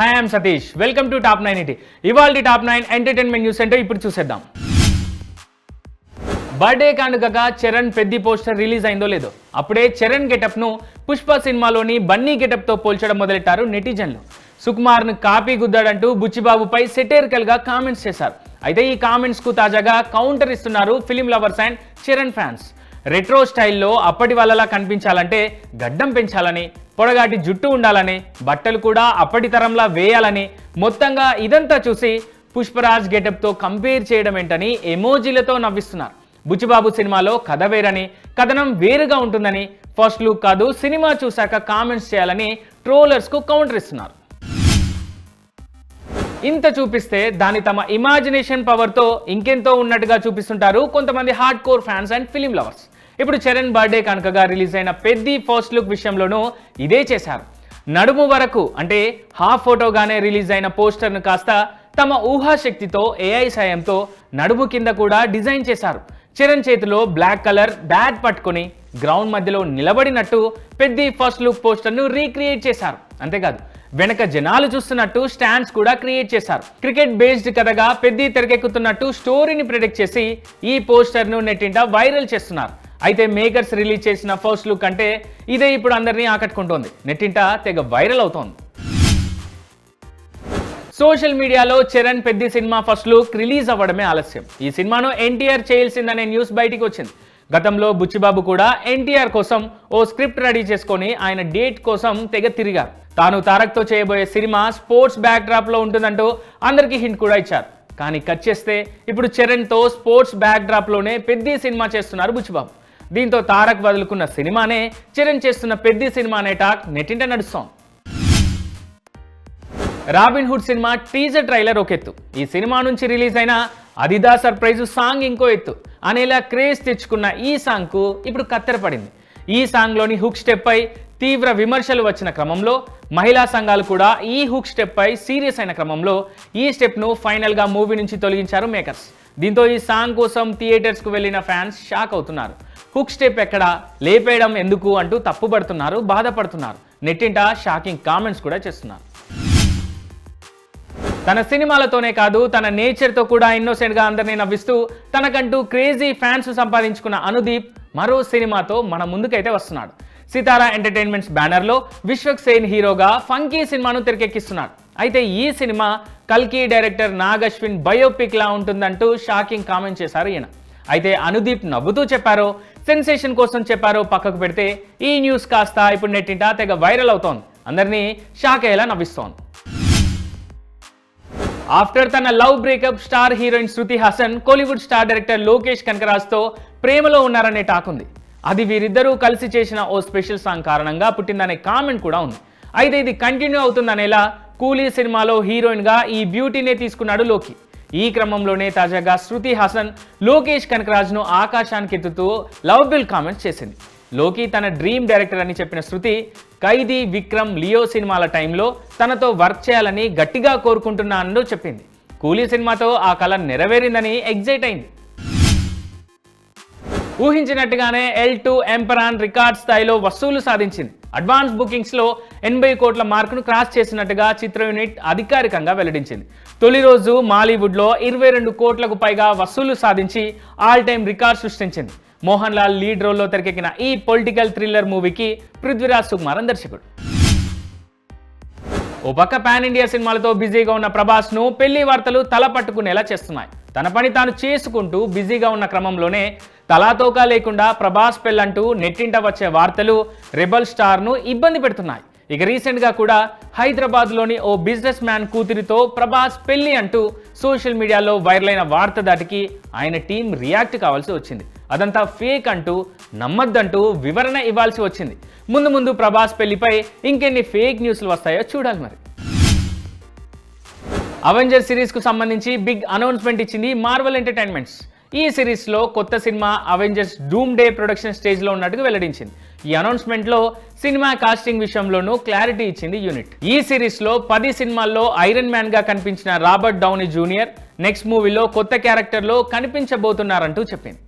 Hi I'm Satish welcome to top nine E T ఇవాళ top nine entertainment news centre ఇప్పుడు చూసేద్దాం. Birthday కానుకగా Charan Peddi poster release అయిందో లేదో. అప్పుడే చరణ్ గెటప్ను పుష్ప సినిమాలోని బన్నీ గెటప్తో పోల్చడం మొదలెట్టారు నెటిజన్లు. సుకుమార్ను కాపీ గుద్దాడంటూ బుచ్చిబాబుపై సెటేరికల్గా కామెంట్స్ చేశారు. అయితే ఈ కామెంట్స్కు తాజాగా కౌంటర్ ఇస్తున్నారు film lovers and Charan fans. Retro స్టైల్లో అప్పటి వాళ్ళలా కనిపించాలంటే గడ్డం పెంచాలని పొడగాటి జుట్టు ఉండాలని బట్టలు కూడా అప్పటి తరంలా వేయాలని మొత్తంగా ఇదంతా చూసి పుష్పరాజ్ గెటప్తో కంపేర్ చేయడం ఏంటని ఎమోజీలతో నవ్విస్తున్నారు. బుచ్చిబాబు సినిమాలో కథ వేరని కథనం వేరుగా ఉంటుందని ఫస్ట్ లుక్ కాదు సినిమా చూశాక కామెంట్స్ చేయాలని ట్రోలర్స్కు కౌంటర్ ఇస్తున్నారు. ఇంత చూపిస్తే దాని తమ ఇమాజినేషన్ పవర్తో ఇంకెంతో ఉన్నట్టుగా చూపిస్తుంటారు కొంతమంది hard core fans and film lovers. ఇప్పుడు చరణ్ బర్త్డే కనుకగా రిలీజ్ అయిన పెద్ది ఫస్ట్ లుక్ విషయంలోనూ ఇదే చేశారు. నడుము వరకు అంటే హాఫ్ ఫోటోగానే రిలీజ్ అయిన పోస్టర్ను కాస్త తమ ఊహాశక్తితో ఏఐ సాయంతో నడుము కింద కూడా డిజైన్ చేశారు. చరణ్ చేతిలో బ్లాక్ కలర్ బ్యాట్ పట్టుకొని గ్రౌండ్ మధ్యలో నిలబడినట్టు పెద్ది ఫస్ట్ లుక్ పోస్టర్ను రీక్రియేట్ చేశారు. అంతేకాదు వెనక జనాలు చూస్తున్నట్టు స్టాండ్స్ కూడా క్రియేట్ చేశారు. క్రికెట్ బేస్డ్ కథగా పెద్ది తెరకెక్కుతున్నట్టు స్టోరీని ప్రిడిక్ట్ చేసి ఈ పోస్టర్ను నెట్టింట వైరల్ చేస్తున్నారు. అయితే మేకర్స్ రిలీజ్ చేసిన ఫస్ట్ లుక్ అంటే ఇదే ఇప్పుడు అందరినీ ఆకట్టుకుంటోంది. నెట్టింట తెగ వైరల్ అవుతోంది. సోషల్ మీడియాలో చరణ్ పెద్ద సినిమా ఫస్ట్ లుక్ రిలీజ్ అవ్వడమే ఆలస్యం. ఈ సినిమాను ఎన్టీఆర్ చేయాల్సిందనే న్యూస్ బయటికి వచ్చింది. గతంలో బుచ్చిబాబు కూడా ఎన్టీఆర్ కోసం ఓ స్క్రిప్ట్ రెడీ చేసుకొని ఆయన డేట్ కోసం తెగ తిరిగారు. తాను తారక్తో చేయబోయే సినిమా స్పోర్ట్స్ బ్యాక్ డ్రాప్లో ఉంటుందంటూ అందరికీ హింట్ కూడా ఇచ్చారు. కానీ కట్ చేస్తే ఇప్పుడు చరణ్తో స్పోర్ట్స్ బ్యాక్ డ్రాప్లోనే పెద్ద సినిమా చేస్తున్నారు బుచ్చిబాబు. దీంతో తారక్ వదులుకున్న సినిమానే చిరణ్ చేస్తున్న పెద్ద సినిమా అనే టాక్ నెట్టింట నడుస్తోంది Robin Hood cinema teaser trailer ఒక ఎత్తు. ఈ సినిమా నుంచి రిలీజ్ అయిన అదిదా సర్ప్రైజ్ సాంగ్ ఇంకో ఎత్తు. అనేలా క్రేజ్ తెచ్చుకున్న ఈ సాంగ్కు ఇప్పుడు కత్తెర పడింది. ఈ సాంగ్లోని హుక్ స్టెప్ పై తీవ్ర విమర్శలు వచ్చిన క్రమంలో మహిళా సంఘాలు కూడా ఈ హుక్ స్టెప్ పై సీరియస్ అయిన క్రమంలో ఈ స్టెప్ను ఫైనల్గా మూవీ నుంచి తొలగించారు మేకర్స్. దీంతో ఈ సాంగ్ కోసం థియేటర్స్కు వెళ్ళిన ఫ్యాన్స్ షాక్ అవుతున్నారు. హుక్ స్టెప్ ఎక్కడ? లేపేయడం ఎందుకు అంటూ తప్పుపడుతున్నారు బాధపడుతున్నారు. నెట్టింట షాకింగ్ కామెంట్స్ కూడా చేస్తున్నారు. తన సినిమాలతోనే కాదు తన నేచర్తో కూడా ఇన్నోసెంట్గా అందరినీ నవ్విస్తూ తనకంటూ క్రేజీ ఫ్యాన్స్ సంపాదించుకున్న అనుదీప్ మరో సినిమాతో మన ముందుకైతే వస్తున్నాడు. సితారా ఎంటర్టైన్మెంట్స్ బ్యానర్లో విశ్వక్ సేన్ హీరోగా ఫంకీ సినిమాను తెరకెక్కిస్తున్నాడు. అయితే ఈ సినిమా కల్కి డైరెక్టర్ నాగ్ అశ్విన్ బయోపిక్ లా ఉంటుందంటూ షాకింగ్ కామెంట్ చేశారు ఈయన. అయితే అనుదీప్ నవ్వుతూ చెప్పారో సెన్సేషన్ కోసం చెప్పారో పక్కకు పెడితే ఈ న్యూస్ కాస్త ఇప్పుడు నెట్టింటా తెగ వైరల్ అవుతోంది. అందరినీ షాక్ అయ్యేలా నవ్విస్తోంది. ఆఫ్టర్ తన love breakup star heroine Shruti Haasan Kollywood star director Lokesh కనకరాజ్తో ప్రేమలో ఉన్నారనే టాక్ ఉంది. అది వీరిద్దరూ కలిసి చేసిన ఓ స్పెషల్ సాంగ్ కారణంగా పుట్టిందనే కామెంట్ కూడా ఉంది. అయితే ఇది కంటిన్యూ అవుతుందనేలా కూలీ సినిమాలో హీరోయిన్గా ఈ బ్యూటీనే తీసుకున్నాడు లోకి. ఈ క్రమంలోనే తాజాగా శృతి హాసన్ లోకేష్ కనకరాజ్ను ఆకాశానికి ఎత్తుతూ లవ్ బిల్ కామెంట్స్ చేసింది. లోకి తన డ్రీమ్ డైరెక్టర్ అని చెప్పిన శృతి ఖైదీ విక్రమ్ లియో సినిమాల టైంలో తనతో వర్క్ చేయాలని గట్టిగా కోరుకుంటున్నానని చెప్పింది. కూలీ సినిమాతో ఆ కళ నెరవేరిందని ఎగ్జైట్ అయింది. ఊహించినట్టుగానే ఎల్ టూ ఎంపరాన్ రికార్డ్ స్థాయిలో వసూలు సాధించింది. అడ్వాన్స్ బుకింగ్స్లో ఎనభై కోట్ల మార్కును క్రాస్ చేసినట్టుగా చిత్ర యూనిట్ అధికారికంగా వెల్లడించింది. తొలి రోజు మాలీవుడ్లో ఇరవై రెండు కోట్లకు పైగా వసూలు సాధించి ఆల్ టైమ్ రికార్డ్ సృష్టించింది. మోహన్ లాల్ లీడ్ రోల్లో తెరకెక్కిన ఈ పొలిటికల్ థ్రిల్లర్ మూవీకి పృథ్వీరాజ్ సుకుమారన్ దర్శకుడు. ఓ పక్క పాన్ ఇండియా సినిమాలతో బిజీగా ఉన్న ప్రభాస్ను పెళ్ళి వార్తలు తల పట్టుకునేలా చేస్తున్నాయి. తన పని తాను చేసుకుంటూ బిజీగా ఉన్న క్రమంలోనే తలాతోకా లేకుండా ప్రభాస్ పెళ్ళంటూ నెట్టింట వచ్చే వార్తలు రెబల్ స్టార్ను ఇబ్బంది పెడుతున్నాయి. ఇక రీసెంట్గా కూడా హైదరాబాద్లోని ఓ బిజినెస్ మ్యాన్ కూతురితో ప్రభాస్ పెళ్ళి అంటూ సోషల్ మీడియాలో వైరల్ అయిన వార్త దాటికి ఆయన టీం రియాక్ట్ కావాల్సి వచ్చింది. అదంతా ఫేక్ అంటూ నమ్మద్దంటూ వివరణ ఇవ్వాల్సి వచ్చింది. ముందు ముందు ప్రభాస్ పెళ్ళిపై ఇంకెన్ని ఫేక్ న్యూస్లు వస్తాయో చూడాలి మరి. అవెంజర్ సిరీస్కు సంబంధించి బిగ్ అనౌన్స్మెంట్ ఇచ్చింది మార్వెల్ ఎంటర్టైన్మెంట్స్. ఈ సిరీస్లో కొత్త సినిమా అవెంజర్స్ డూమ్ డే ప్రొడక్షన్ స్టేజ్లో ఉన్నట్టుగా వెల్లడించింది. ఈ అనౌన్స్మెంట్లో సినిమా కాస్టింగ్ విషయంలోనూ క్లారిటీ ఇచ్చింది యూనిట్. ఈ సిరీస్లో పది సినిమాల్లో ఐరన్ మ్యాన్గా కనిపించిన రాబర్ట్ డౌనీ జూనియర్ నెక్స్ట్ మూవీలో కొత్త క్యారెక్టర్లో కనిపించబోతున్నారంటూ చెప్పింది.